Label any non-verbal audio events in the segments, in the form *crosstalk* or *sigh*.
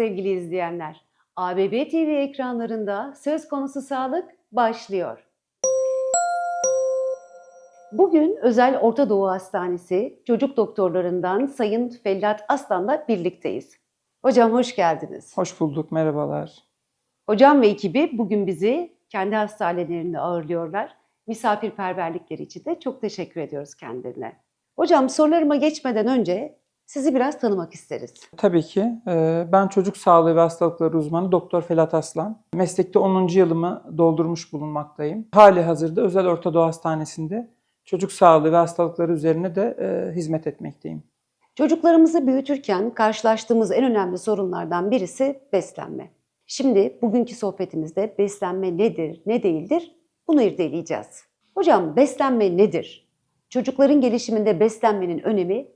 Sevgili izleyenler. ABB TV ekranlarında söz konusu sağlık başlıyor. Bugün Özel Orta Doğu Hastanesi çocuk doktorlarından Sayın Fellat Aslan'la birlikteyiz. Hocam hoş geldiniz. Hoş bulduk, merhabalar. Hocam ve ekibi bugün bizi kendi hastanelerinde ağırlıyorlar. Misafirperverlikleri için de çok teşekkür ediyoruz kendilerine. Hocam sorularıma geçmeden önce sizi biraz tanımak isteriz. Tabii ki. e, Ben çocuk sağlığı ve hastalıkları uzmanı Doktor Felat Aslan. Meslekte 10. yılımı doldurmuş bulunmaktayım. Hali hazırda Özel Orta Doğu Hastanesi'nde çocuk sağlığı ve hastalıkları üzerine de e, hizmet etmekteyim. Çocuklarımızı büyütürken karşılaştığımız en önemli sorunlardan birisi beslenme. Şimdi bugünkü sohbetimizde beslenme nedir, ne değildir bunu irdeleyeceğiz. Hocam beslenme nedir? Çocukların gelişiminde beslenmenin önemi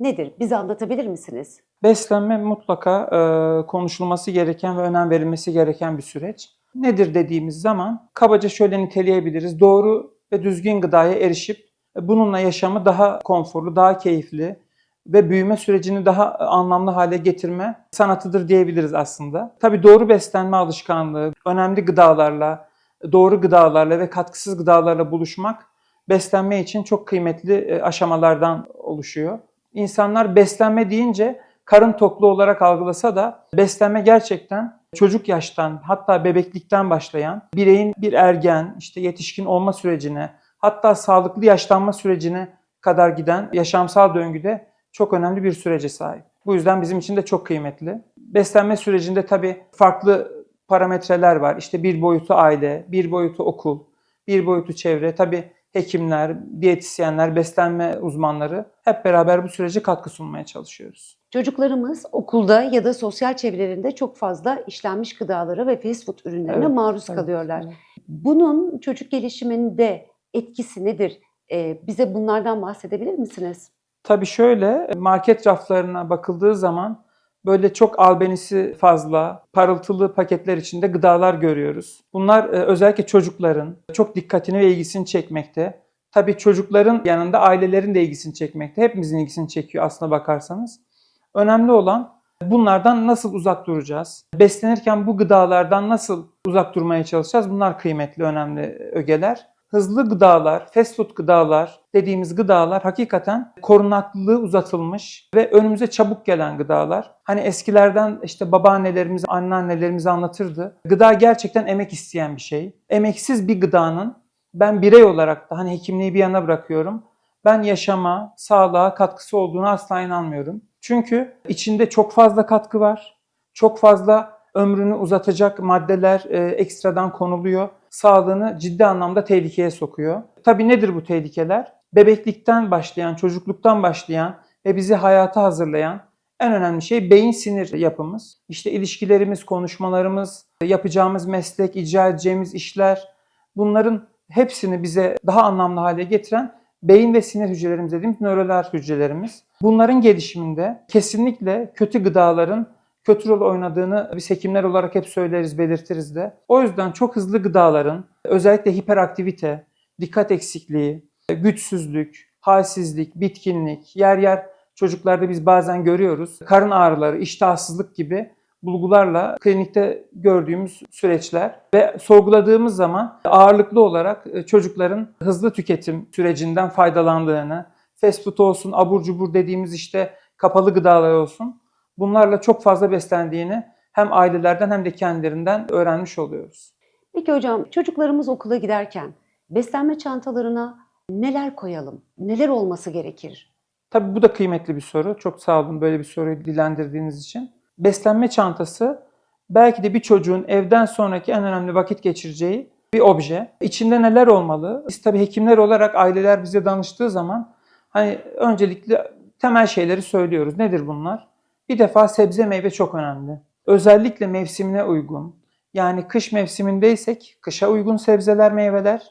nedir? Bize anlatabilir misiniz? Beslenme mutlaka e, konuşulması gereken ve önem verilmesi gereken bir süreç. Nedir dediğimiz zaman kabaca şöyle niteleyebiliriz. Doğru ve düzgün gıdaya erişip e, bununla yaşamı daha konforlu, daha keyifli ve büyüme sürecini daha anlamlı hale getirme sanatıdır diyebiliriz aslında. Tabii doğru beslenme alışkanlığı, önemli gıdalarla, doğru gıdalarla ve katkısız gıdalarla buluşmak beslenme için çok kıymetli e, aşamalardan oluşuyor. İnsanlar beslenme deyince karın toklu olarak algılasa da beslenme gerçekten çocuk yaştan hatta bebeklikten başlayan bireyin bir ergen, işte yetişkin olma sürecine hatta sağlıklı yaşlanma sürecine kadar giden yaşamsal döngüde çok önemli bir sürece sahip. Bu yüzden bizim için de çok kıymetli. Beslenme sürecinde tabii farklı parametreler var. İşte bir boyutu aile, bir boyutu okul, bir boyutu çevre. Tabii hekimler, diyetisyenler, beslenme uzmanları hep beraber bu sürece katkı sunmaya çalışıyoruz. Çocuklarımız okulda ya da sosyal çevrelerinde çok fazla işlenmiş gıdalara ve fast food ürünlerine Evet, maruz evet, kalıyorlar. evet. Bunun çocuk gelişiminde etkisi nedir? Ee, bize bunlardan bahsedebilir misiniz? Tabii şöyle market raflarına bakıldığı zaman böyle çok albenisi fazla, parıltılı paketler içinde gıdalar görüyoruz. Bunlar e, özellikle çocukların çok dikkatini ve ilgisini çekmekte. Tabii çocukların yanında ailelerin de ilgisini çekmekte. Hepimizin ilgisini çekiyor aslına bakarsanız. Önemli olan bunlardan nasıl uzak duracağız? Beslenirken bu gıdalardan nasıl uzak durmaya çalışacağız? Bunlar kıymetli, önemli ögeler. Hızlı gıdalar, fast food gıdalar dediğimiz gıdalar hakikaten korunaklılığı uzatılmış ve önümüze çabuk gelen gıdalar. Hani eskilerden işte babaannelerimiz, anneannelerimiz anlatırdı. Gıda gerçekten emek isteyen bir şey. Emeksiz bir gıdanın ben birey olarak da hani hekimliği bir yana bırakıyorum. Ben yaşama, sağlığa katkısı olduğunu asla inanmıyorum. Çünkü içinde çok fazla katkı var. Çok fazla ömrünü uzatacak maddeler e, ekstradan konuluyor. Sağlığını ciddi anlamda tehlikeye sokuyor. Tabii nedir bu tehlikeler? Bebeklikten başlayan, çocukluktan başlayan ve bizi hayata hazırlayan en önemli şey beyin sinir yapımız. İşte ilişkilerimiz, konuşmalarımız, yapacağımız meslek, icra edeceğimiz işler bunların hepsini bize daha anlamlı hale getiren beyin ve sinir hücrelerimiz dediğimiz nörolar hücrelerimiz. Bunların gelişiminde kesinlikle kötü gıdaların kötü rol oynadığını biz hekimler olarak hep söyleriz, belirtiriz de. O yüzden çok hızlı gıdaların özellikle hiperaktivite, dikkat eksikliği, güçsüzlük, halsizlik, bitkinlik, yer yer çocuklarda biz bazen görüyoruz. Karın ağrıları, iştahsızlık gibi bulgularla klinikte gördüğümüz süreçler ve sorguladığımız zaman ağırlıklı olarak e, çocukların hızlı tüketim sürecinden faydalandığını, fast food olsun, abur cubur dediğimiz işte kapalı gıdalar olsun bunlarla çok fazla beslendiğini hem ailelerden hem de kendilerinden öğrenmiş oluyoruz. Peki hocam çocuklarımız okula giderken beslenme çantalarına neler koyalım? Neler olması gerekir? Tabii bu da kıymetli bir soru. Çok sağ olun böyle bir soruyu dilendirdiğiniz için. Beslenme çantası belki de bir çocuğun evden sonraki en önemli vakit geçireceği bir obje. İçinde neler olmalı? Biz tabii hekimler olarak aileler bize danıştığı zaman hani öncelikle temel şeyleri söylüyoruz. Nedir bunlar? Bir defa sebze meyve çok önemli. Özellikle mevsimine uygun. Yani kış mevsimindeysek kışa uygun sebzeler, meyveler.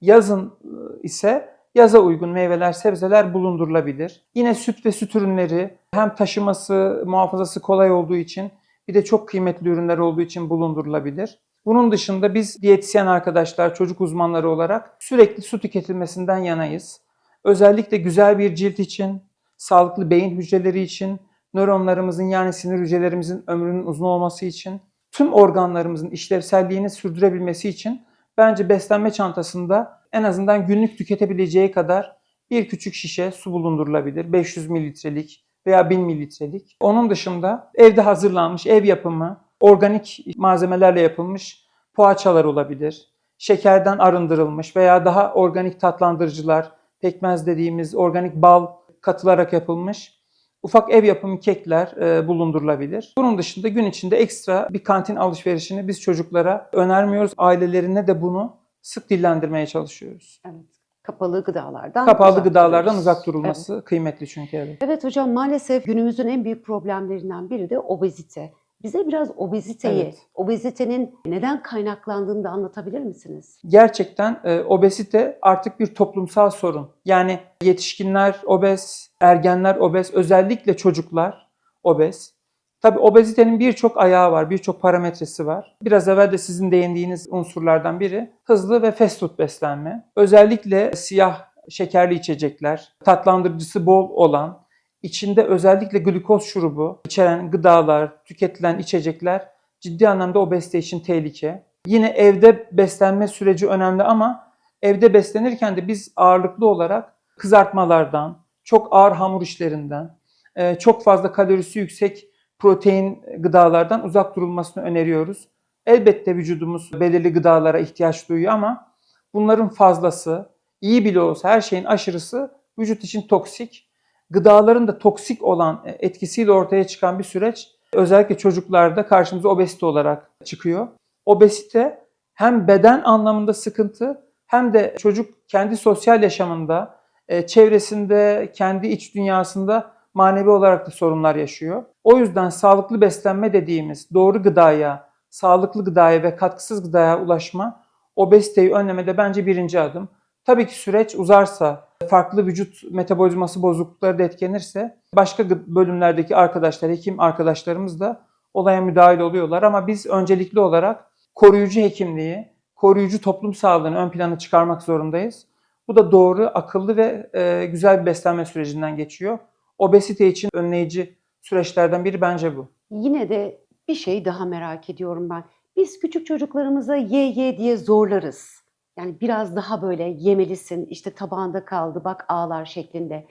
Yazın ise yaza uygun meyveler, sebzeler bulundurulabilir. Yine süt ve süt ürünleri hem taşıması, muhafazası kolay olduğu için bir de çok kıymetli ürünler olduğu için bulundurulabilir. Bunun dışında biz diyetisyen arkadaşlar, çocuk uzmanları olarak sürekli su tüketilmesinden yanayız. Özellikle güzel bir cilt için, sağlıklı beyin hücreleri için, nöronlarımızın yani sinir hücrelerimizin ömrünün uzun olması için, tüm organlarımızın işlevselliğini sürdürebilmesi için bence beslenme çantasında en azından günlük tüketebileceği kadar bir küçük şişe su bulundurulabilir. 500 mililitrelik veya 1000 mililitrelik. Onun dışında evde hazırlanmış, ev yapımı, organik malzemelerle yapılmış poğaçalar olabilir. Şekerden arındırılmış veya daha organik tatlandırıcılar, pekmez dediğimiz organik bal katılarak yapılmış ufak ev yapımı kekler e, bulundurulabilir. Bunun dışında gün içinde ekstra bir kantin alışverişini biz çocuklara önermiyoruz. Ailelerine de bunu sık dillendirmeye çalışıyoruz. Evet. Kapalı gıdalardan Kapalı uzak gıdalardan duruyoruz. uzak durulması kıymetli çünkü evet. Evet hocam maalesef günümüzün en büyük problemlerinden biri de obezite. Bize biraz obeziteyi, Evet. obezitenin neden kaynaklandığını da anlatabilir misiniz? Gerçekten e, obezite artık bir toplumsal sorun. Yani yetişkinler obez, ergenler obez, özellikle çocuklar obez. Tabii obezitenin birçok ayağı var, birçok parametresi var. Biraz evvel de sizin değindiğiniz unsurlardan biri hızlı ve fast food beslenme. Özellikle siyah şekerli içecekler, tatlandırıcısı bol olan, içinde özellikle glikoz şurubu içeren gıdalar, tüketilen içecekler ciddi anlamda obezite için tehlike. Yine evde beslenme süreci önemli ama evde beslenirken de biz ağırlıklı olarak kızartmalardan, çok ağır hamur işlerinden, e, çok fazla kalorisi yüksek protein gıdalardan uzak durulmasını öneriyoruz. Elbette vücudumuz belirli gıdalara ihtiyaç duyuyor ama bunların fazlası, iyi bile olsa her şeyin aşırısı vücut için toksik. Gıdaların da toksik olan e, etkisiyle ortaya çıkan bir süreç özellikle çocuklarda karşımıza obezite olarak çıkıyor. Obezite hem beden anlamında sıkıntı hem de çocuk kendi sosyal yaşamında, e, çevresinde, kendi iç dünyasında manevi olarak da sorunlar yaşıyor. O yüzden sağlıklı beslenme dediğimiz doğru gıdaya, sağlıklı gıdaya ve katkısız gıdaya ulaşma obeziteyi önlemede bence birinci adım. Tabii ki süreç uzarsa, farklı vücut metabolizması bozuklukları da etkilenirse başka bölümlerdeki arkadaşlar, hekim arkadaşlarımız da olaya müdahil oluyorlar ama biz öncelikli olarak koruyucu hekimliği, koruyucu toplum sağlığını ön plana çıkarmak zorundayız. Bu da doğru, akıllı ve e, güzel bir beslenme sürecinden geçiyor. Obezite için önleyici süreçlerden biri bence bu. Yine de bir şey daha merak ediyorum ben. Biz küçük çocuklarımıza ye ye diye zorlarız. Yani biraz daha böyle yemelisin, işte tabağında kaldı, bak ağlar şeklinde.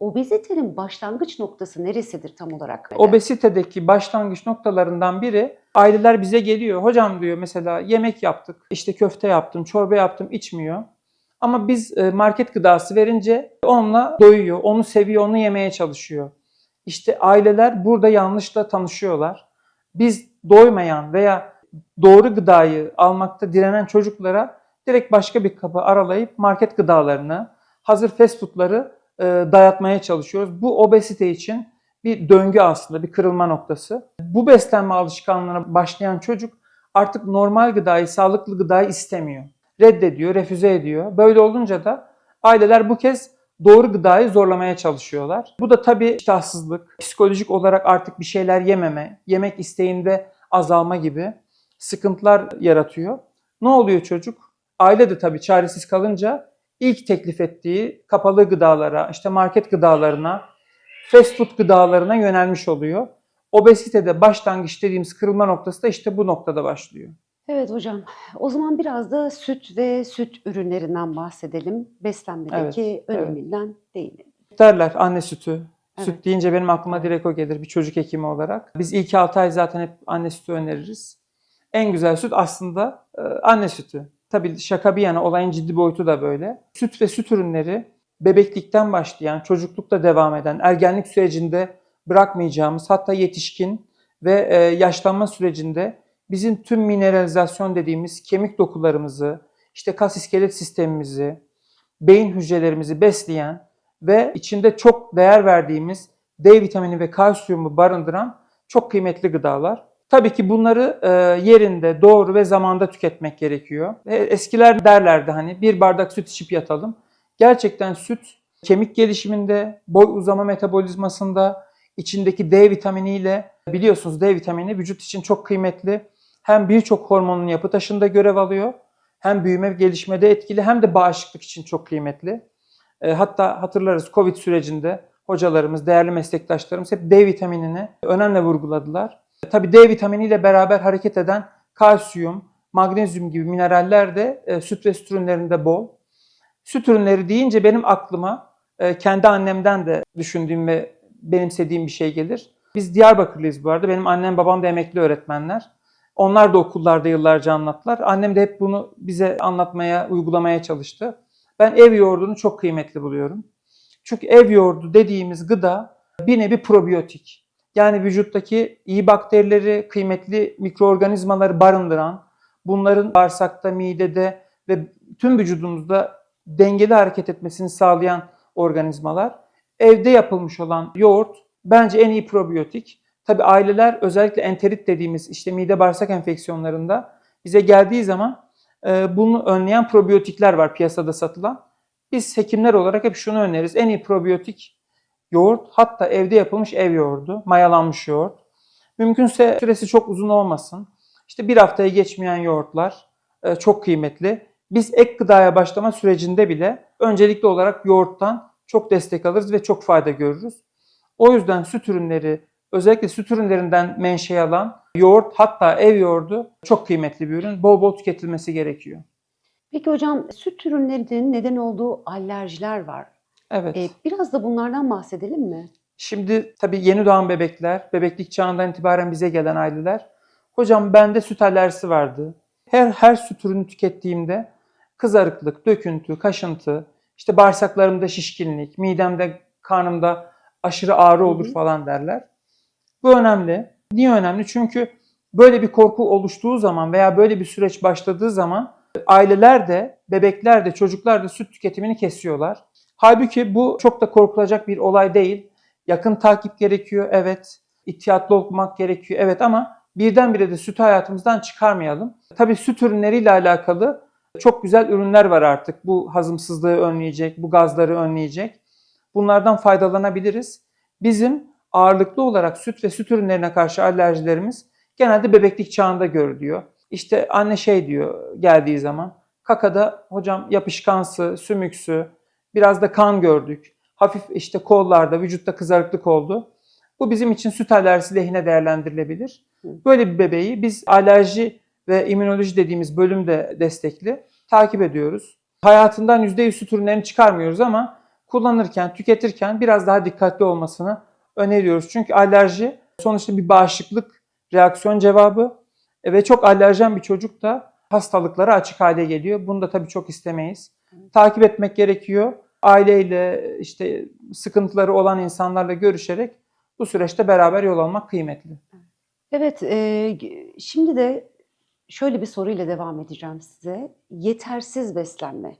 Obezitenin başlangıç noktası neresidir tam olarak? Obezitedeki başlangıç noktalarından biri aileler bize geliyor. Hocam diyor mesela yemek yaptık, işte köfte yaptım, çorba yaptım, içmiyor. Ama biz e, market gıdası verince onunla doyuyor, onu seviyor, onu yemeye çalışıyor. İşte aileler burada yanlışla tanışıyorlar. Biz doymayan veya doğru gıdayı almakta direnen çocuklara direkt başka bir kapı aralayıp market gıdalarını, hazır fast foodları e, dayatmaya çalışıyoruz. Bu obezite için bir döngü aslında, bir kırılma noktası. Bu beslenme alışkanlığına başlayan çocuk artık normal gıdayı, sağlıklı gıdayı istemiyor. Reddediyor, refüze ediyor. Böyle olunca da aileler bu kez doğru gıdayı zorlamaya çalışıyorlar. Bu da tabii iştahsızlık, psikolojik olarak artık bir şeyler yememe, yemek isteğinde azalma gibi sıkıntılar yaratıyor. Ne oluyor çocuk? Aile de tabii çaresiz kalınca ilk teklif ettiği kapalı gıdalara, işte market gıdalarına, fast food gıdalarına yönelmiş oluyor. Obezitede başlangıç dediğimiz kırılma noktası da işte bu noktada başlıyor. Evet hocam. O zaman biraz da süt ve süt ürünlerinden bahsedelim. Beslenmedeki Evet, evet. öneminden değinelim. Derler anne sütü. Süt Evet. deyince benim aklıma direkt o gelir bir çocuk hekimi olarak. Biz ilk 6 ay zaten hep anne sütü öneririz. En güzel süt aslında e, anne sütü. Tabii şaka bir yana olayın ciddi boyutu da böyle. Süt ve süt ürünleri bebeklikten başlayan, çocuklukta devam eden, ergenlik sürecinde bırakmayacağımız hatta yetişkin ve e, yaşlanma sürecinde bizim tüm mineralizasyon dediğimiz kemik dokularımızı, işte kas iskelet sistemimizi, beyin hücrelerimizi besleyen ve içinde çok değer verdiğimiz D vitamini ve kalsiyumu barındıran çok kıymetli gıdalar. Tabii ki bunları e, yerinde, doğru ve zamanda tüketmek gerekiyor. E, Eskiler derlerdi hani bir bardak süt içip yatalım. Gerçekten süt kemik gelişiminde, boy uzama metabolizmasında, içindeki D vitaminiyle biliyorsunuz D vitamini vücut için çok kıymetli. Hem birçok hormonun yapı taşında görev alıyor, hem büyüme gelişmede etkili hem de bağışıklık için çok kıymetli. E, hatta hatırlarız Covid sürecinde hocalarımız, değerli meslektaşlarımız hep D vitaminini önemli vurguladılar. Tabii D vitaminiyle beraber hareket eden kalsiyum, magnezyum gibi mineraller de e, süt ve süt ürünlerinde bol. Süt ürünleri deyince benim aklıma e, kendi annemden de düşündüğüm ve benimsediğim bir şey gelir. Biz Diyarbakırlıyız bu arada. Benim annem babam da emekli öğretmenler. Onlar da okullarda yıllarca anlattılar. Annem de hep bunu bize anlatmaya, uygulamaya çalıştı. Ben ev yoğurdunu çok kıymetli buluyorum. Çünkü ev yoğurdu dediğimiz gıda bir nevi probiyotik. Yani vücuttaki iyi bakterileri, kıymetli mikroorganizmaları barındıran, bunların bağırsakta, midede ve tüm vücudumuzda dengeli hareket etmesini sağlayan organizmalar. Evde yapılmış olan yoğurt bence en iyi probiyotik. Tabi aileler özellikle enterit dediğimiz işte mide bağırsak enfeksiyonlarında bize geldiği zaman e, bunu önleyen probiyotikler var piyasada satılan. Biz hekimler olarak hep şunu öneririz. En iyi probiyotik yoğurt hatta evde yapılmış ev yoğurdu, mayalanmış yoğurt. Mümkünse süresi çok uzun olmasın. İşte bir haftayı geçmeyen yoğurtlar e, çok kıymetli. Biz ek gıdaya başlama sürecinde bile öncelikli olarak yoğurttan çok destek alırız ve çok fayda görürüz. O yüzden süt ürünleri, özellikle süt ürünlerinden menşe alan yoğurt hatta ev yoğurdu çok kıymetli bir ürün. Bol bol tüketilmesi gerekiyor. Peki hocam süt ürünlerinin neden olduğu alerjiler var. Evet. Ee, biraz da bunlardan bahsedelim mi? Şimdi tabii yeni doğan bebekler, bebeklik çağından itibaren bize gelen aileler. Hocam bende süt alerjisi vardı. Her her süt ürünü tükettiğimde kızarıklık, döküntü, kaşıntı, işte bağırsaklarımda şişkinlik, midemde, karnımda aşırı ağrı olur Hı hı. falan derler. Bu önemli. Niye önemli? Çünkü böyle bir korku oluştuğu zaman veya böyle bir süreç başladığı zaman aileler de, bebekler de, çocuklar da süt tüketimini kesiyorlar. Halbuki bu çok da korkulacak bir olay değil. Yakın takip gerekiyor, evet. İhtiyatlı olmak gerekiyor, evet ama birdenbire de sütü hayatımızdan çıkarmayalım. Tabii süt ürünleriyle alakalı çok güzel ürünler var artık. Bu hazımsızlığı önleyecek, bu gazları önleyecek. Bunlardan faydalanabiliriz. Bizim ağırlıklı olarak süt ve süt ürünlerine karşı alerjilerimiz genelde bebeklik çağında görülüyor. İşte anne şey diyor geldiği zaman, kakada hocam yapışkansı, sümüksü, biraz da kan gördük. Hafif işte kollarda, vücutta kızarıklık oldu. Bu bizim için süt alerjisi lehine değerlendirilebilir. Böyle bir bebeği biz alerji ve immünoloji dediğimiz bölümde destekli takip ediyoruz. Hayatından %100 süt ürünlerini çıkarmıyoruz ama kullanırken, tüketirken biraz daha dikkatli olmasını öneriyoruz. Çünkü alerji sonuçta bir bağışıklık reaksiyon cevabı e, ve çok alerjen bir çocuk da hastalıklara açık hale geliyor. Bunu da tabii çok istemeyiz. Takip etmek gerekiyor. Aileyle işte sıkıntıları olan insanlarla görüşerek bu süreçte beraber yol almak kıymetli. Evet, e, şimdi de şöyle bir soruyla devam edeceğim size. Yetersiz beslenme,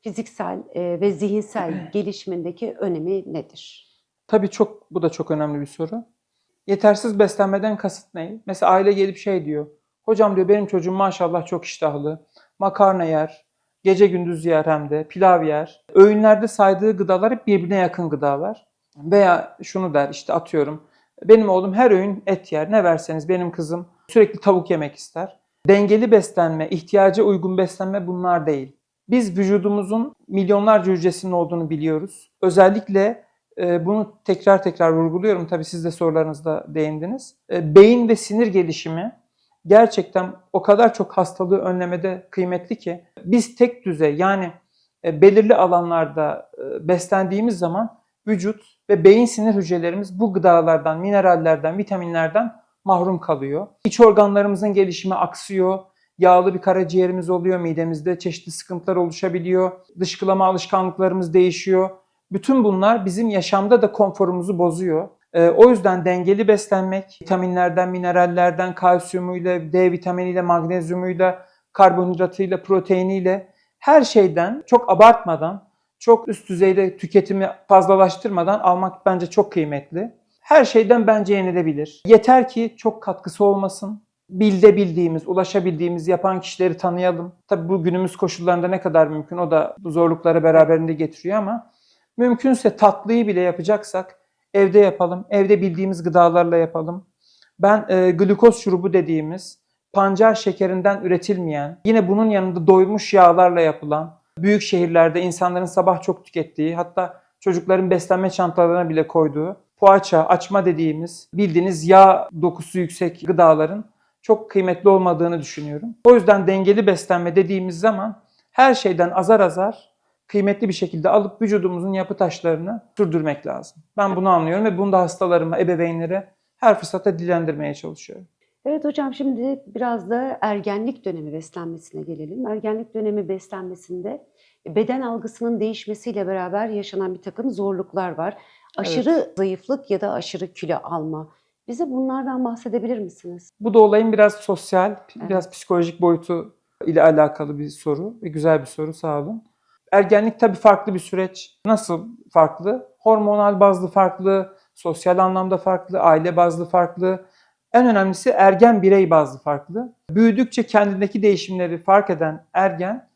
fiziksel e, ve zihinsel *clears throat* gelişimindeki önemi nedir? Tabii çok bu da çok önemli bir soru. Yetersiz beslenmeden kasıt ne? Mesela aile gelip şey diyor. Hocam diyor benim çocuğum maşallah çok iştahlı. Makarna yer, gece gündüz yer hem de pilav yer. Öğünlerde saydığı gıdalar hep birbirine yakın gıdalar. Veya şunu der işte atıyorum. Benim oğlum her öğün et yer. Ne verseniz benim kızım sürekli tavuk yemek ister. Dengeli beslenme, ihtiyaca uygun beslenme bunlar değil. Biz vücudumuzun milyonlarca hücresinin olduğunu biliyoruz. Özellikle e, bunu tekrar tekrar vurguluyorum. Tabii siz de sorularınızda değindiniz. E, beyin ve sinir gelişimi gerçekten o kadar çok hastalığı önlemede kıymetli ki biz tek düzey yani e, belirli alanlarda e, beslendiğimiz zaman vücut ve beyin sinir hücrelerimiz bu gıdalardan, minerallerden, vitaminlerden mahrum kalıyor. İç organlarımızın gelişimi aksıyor. Yağlı bir karaciğerimiz oluyor, midemizde çeşitli sıkıntılar oluşabiliyor. Dışkılama alışkanlıklarımız değişiyor. Bütün bunlar bizim yaşamda da konforumuzu bozuyor. Ee, o yüzden dengeli beslenmek, vitaminlerden, minerallerden, kalsiyumuyla, D vitaminiyle, magnezyumuyla, karbonhidratıyla, proteiniyle her şeyden çok abartmadan, çok üst düzeyde tüketimi fazlalaştırmadan almak bence çok kıymetli. Her şeyden bence yenilebilir. Yeter ki çok katkısı olmasın. Bilde bildiğimiz, ulaşabildiğimiz yapan kişileri tanıyalım. Tabii bu günümüz koşullarında ne kadar mümkün o da bu zorlukları beraberinde getiriyor ama mümkünse tatlıyı bile yapacaksak evde yapalım. Evde bildiğimiz gıdalarla yapalım. Ben e, glukoz şurubu dediğimiz pancar şekerinden üretilmeyen, yine bunun yanında doymuş yağlarla yapılan, büyük şehirlerde insanların sabah çok tükettiği, hatta çocukların beslenme çantalarına bile koyduğu poğaça, açma dediğimiz bildiğiniz yağ dokusu yüksek gıdaların çok kıymetli olmadığını düşünüyorum. O yüzden dengeli beslenme dediğimiz zaman her şeyden azar azar kıymetli bir şekilde alıp vücudumuzun yapı taşlarını sürdürmek lazım. Ben bunu anlıyorum ve bunu da hastalarıma, ebeveynlere her fırsatta dilendirmeye çalışıyorum. Evet hocam şimdi biraz da ergenlik dönemi beslenmesine gelelim. Ergenlik dönemi beslenmesinde beden algısının değişmesiyle beraber yaşanan bir takım zorluklar var. Aşırı zayıflık ya da aşırı kilo alma. Bize bunlardan bahsedebilir misiniz? Bu da olayın biraz sosyal, Evet. biraz psikolojik boyutu ile alakalı bir soru ve güzel bir soru sağ olun. Ergenlik tabii farklı bir süreç. Nasıl farklı? Hormonal bazlı farklı, sosyal anlamda farklı, aile bazlı farklı. En önemlisi ergen birey bazlı farklı. Büyüdükçe kendindeki değişimleri fark eden ergen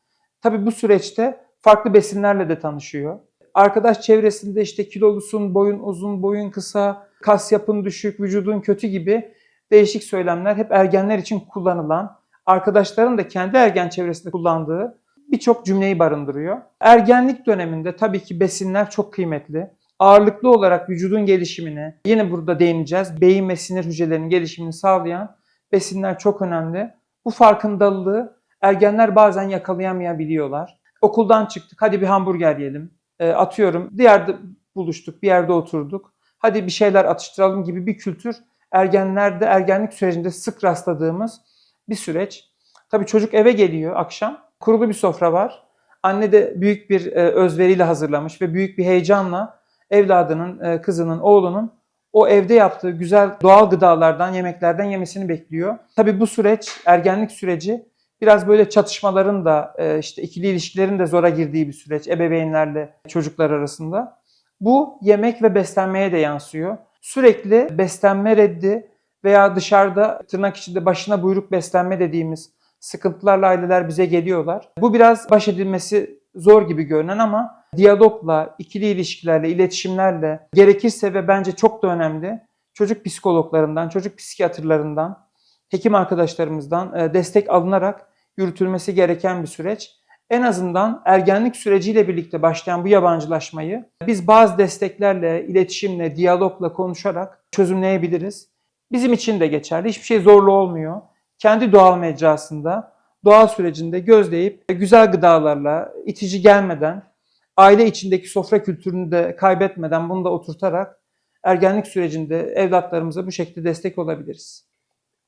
tabii bu süreçte farklı besinlerle de tanışıyor. Arkadaş çevresinde işte kilolusun, boyun uzun, boyun kısa, kas yapın düşük, vücudun kötü gibi değişik söylemler hep ergenler için kullanılan, arkadaşların da kendi ergen çevresinde kullandığı birçok cümleyi barındırıyor. Ergenlik döneminde tabii ki besinler çok kıymetli. Ağırlıklı olarak vücudun gelişimini, yine burada değineceğiz, beyin ve sinir hücrelerinin gelişimini sağlayan besinler çok önemli. Bu farkındalığı ergenler bazen yakalayamayabiliyorlar. Okuldan çıktık, hadi bir hamburger yiyelim. E, atıyorum, bir yerde buluştuk, bir yerde oturduk. Hadi bir şeyler atıştıralım gibi bir kültür ergenlerde, ergenlik sürecinde sık rastladığımız bir süreç. Tabii çocuk eve geliyor akşam, kurulu bir sofra var. Anne de büyük bir e, özveriyle hazırlamış ve büyük bir heyecanla evladının, e, kızının, oğlunun o evde yaptığı güzel doğal gıdalardan, yemeklerden yemesini bekliyor. Tabii bu süreç, ergenlik süreci biraz böyle çatışmaların da, e, işte ikili ilişkilerin de zora girdiği bir süreç ebeveynlerle çocuklar arasında. Bu yemek ve beslenmeye de yansıyor. Sürekli beslenme reddi veya dışarıda tırnak içinde başına buyruk beslenme dediğimiz sıkıntılarla aileler bize geliyorlar. Bu biraz baş edilmesi zor gibi görünen ama diyalogla, ikili ilişkilerle, iletişimlerle gerekirse ve bence çok da önemli çocuk psikologlarından, çocuk psikiyatrlarından, hekim arkadaşlarımızdan e, destek alınarak yürütülmesi gereken bir süreç. En azından ergenlik süreciyle birlikte başlayan bu yabancılaşmayı biz bazı desteklerle, iletişimle, diyalogla konuşarak çözümleyebiliriz. Bizim için de geçerli. Hiçbir şey zorlu olmuyor. Kendi doğal mecrasında, doğal sürecinde gözleyip güzel gıdalarla, itici gelmeden, aile içindeki sofra kültürünü de kaybetmeden bunu da oturtarak ergenlik sürecinde evlatlarımıza bu şekilde destek olabiliriz.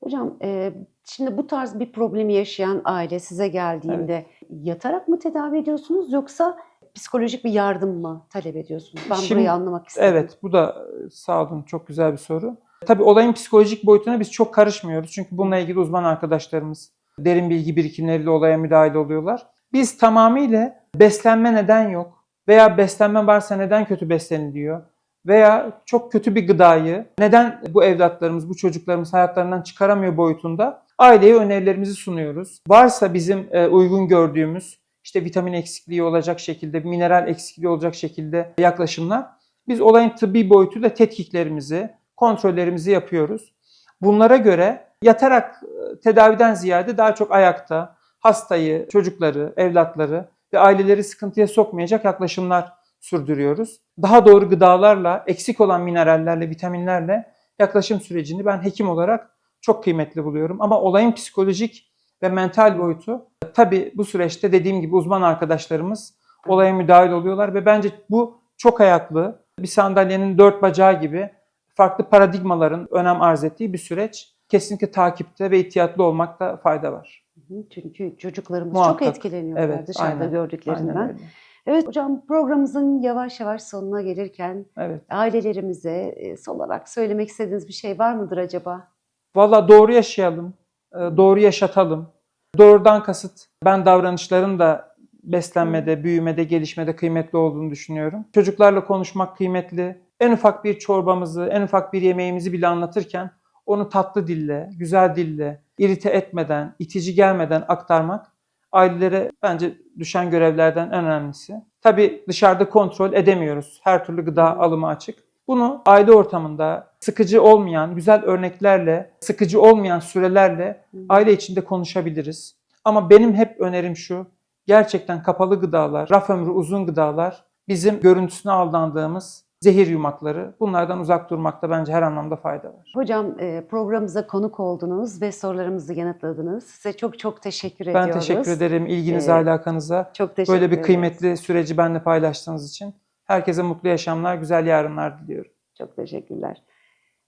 Hocam e, şimdi bu tarz bir problemi yaşayan aile size geldiğinde yatarak mı tedavi ediyorsunuz yoksa psikolojik bir yardım mı talep ediyorsunuz? Ben Şimdi- burayı anlamak istedim. Evet, bu da e, sağ olun çok güzel bir soru. Tabii olayın psikolojik boyutuna biz çok karışmıyoruz. Çünkü bununla ilgili uzman arkadaşlarımız derin bilgi birikimleriyle olaya müdahale oluyorlar. Biz tamamıyla beslenme neden yok veya beslenme varsa neden kötü besleniliyor veya çok kötü bir gıdayı neden bu evlatlarımız, bu çocuklarımız hayatlarından çıkaramıyor boyutunda aileye önerilerimizi sunuyoruz. Varsa bizim e, uygun gördüğümüz işte vitamin eksikliği olacak şekilde, mineral eksikliği olacak şekilde yaklaşımlar biz olayın tıbbi boyutuyla tetkiklerimizi, kontrollerimizi yapıyoruz. Bunlara göre yatarak e, tedaviden ziyade daha çok ayakta hastayı, çocukları, evlatları ve aileleri sıkıntıya sokmayacak yaklaşımlar sürdürüyoruz. Daha doğru gıdalarla, eksik olan minerallerle, vitaminlerle yaklaşım sürecini ben hekim olarak çok kıymetli buluyorum. Ama olayın psikolojik ve mental boyutu tabii bu süreçte dediğim gibi uzman arkadaşlarımız olaya müdahil oluyorlar ve bence bu çok ayaklı, bir sandalyenin dört bacağı gibi farklı paradigmaların önem arz ettiği bir süreç. Kesinlikle takipte ve ihtiyatlı olmakta fayda var. Çünkü çocuklarımız Muhakkak. çok etkileniyorlar Evet, dışarıda aynen. gördüklerinden. Aynen öyle. Evet hocam programımızın yavaş yavaş sonuna gelirken Evet. ailelerimize e, son olarak söylemek istediğiniz bir şey var mıdır acaba? Valla doğru yaşayalım, e, doğru yaşatalım. Doğrudan kasıt ben davranışların da beslenmede, büyümede, gelişmede kıymetli olduğunu düşünüyorum. Çocuklarla konuşmak kıymetli. En ufak bir çorbamızı, en ufak bir yemeğimizi bile anlatırken onu tatlı dille, güzel dille, irite etmeden, itici gelmeden aktarmak ailelere bence düşen görevlerden en önemlisi. Tabii dışarıda kontrol edemiyoruz. Her türlü gıda alımı açık. Bunu aile ortamında sıkıcı olmayan, güzel örneklerle, sıkıcı olmayan sürelerle aile içinde konuşabiliriz. Ama benim hep önerim şu, gerçekten kapalı gıdalar, raf ömrü uzun gıdalar bizim görüntüsüne aldandığımız zehir yumakları bunlardan uzak durmakta bence her anlamda fayda var. Hocam e, programımıza konuk oldunuz ve sorularımızı yanıtladınız. Size çok çok teşekkür Ben ediyoruz. teşekkür ederim ilginize, Ee, alakanıza. Çok teşekkür Böyle bir ederiz. kıymetli süreci benimle paylaştığınız için. Herkese mutlu yaşamlar, güzel yarınlar diliyorum. Çok teşekkürler.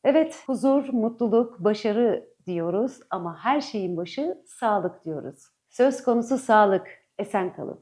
Evet, huzur, mutluluk, başarı diyoruz ama her şeyin başı sağlık diyoruz. Söz konusu sağlık. Esen kalın.